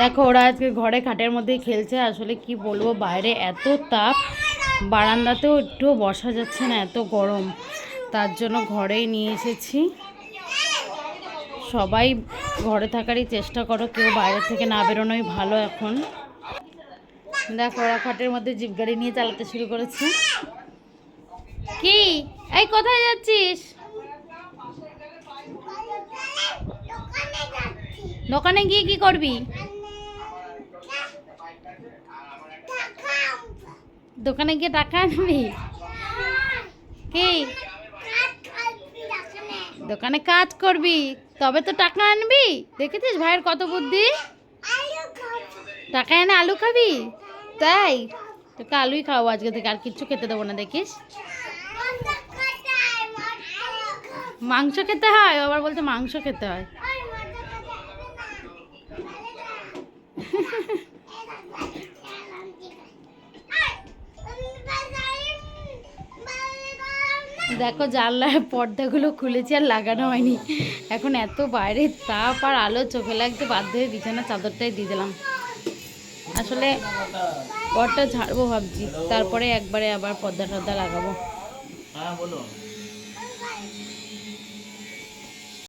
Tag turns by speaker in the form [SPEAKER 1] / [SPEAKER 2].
[SPEAKER 1] দেখো, ওরা আজকে ঘরে খাটের মধ্যেই খেলছে। আসলে কি বলব, বাইরে এত তাপ, বারান্দাতেও একটু বসা যাচ্ছে না, এত গরম। তার জন্য ঘরেই নিয়ে এসেছি। সবাই ঘরে থাকারই চেষ্টা করো, কেউ বাইরে থেকে না বেরোনোই ভালো এখন। দেখো, ওরা খাটের মধ্যে জিপ গাড়ি নিয়ে চালাতে শুরু করেছে। কি? এই, কোথায় যাচ্ছিস? দোকানে গিয়ে কি করবি? দোকানে গিয়ে টাকা আনবি? কি? দোকানে কাজ করবি? তবে তো টাকা আনবি? দেখেছিস ভাইয়ের কত বুদ্ধি? টাকা এনে আলু খাবি? তাই? তোকে আলুই খাওয়াবো আজকে থেকে, আর কিচ্ছু খেতে দেবো না, দেখিস? মাংস খেতে হয়? আবার বলতে মাংস খেতে হয়। দেখো জানলার পর্দাগুলো খুলেছি আর লাগানো হয়নি। এখন এত বাইরে তাপ আর আলো, চোখে লাগতে বাধ্য হয়ে বিছানা চাদরটাই দিয়ে দিলাম। আসলে ঘরটা ঝাড়বো ভাবছি, তারপরে একবারে আবার পর্দা টর্দা লাগাবো।
[SPEAKER 2] হ্যাঁ বলো।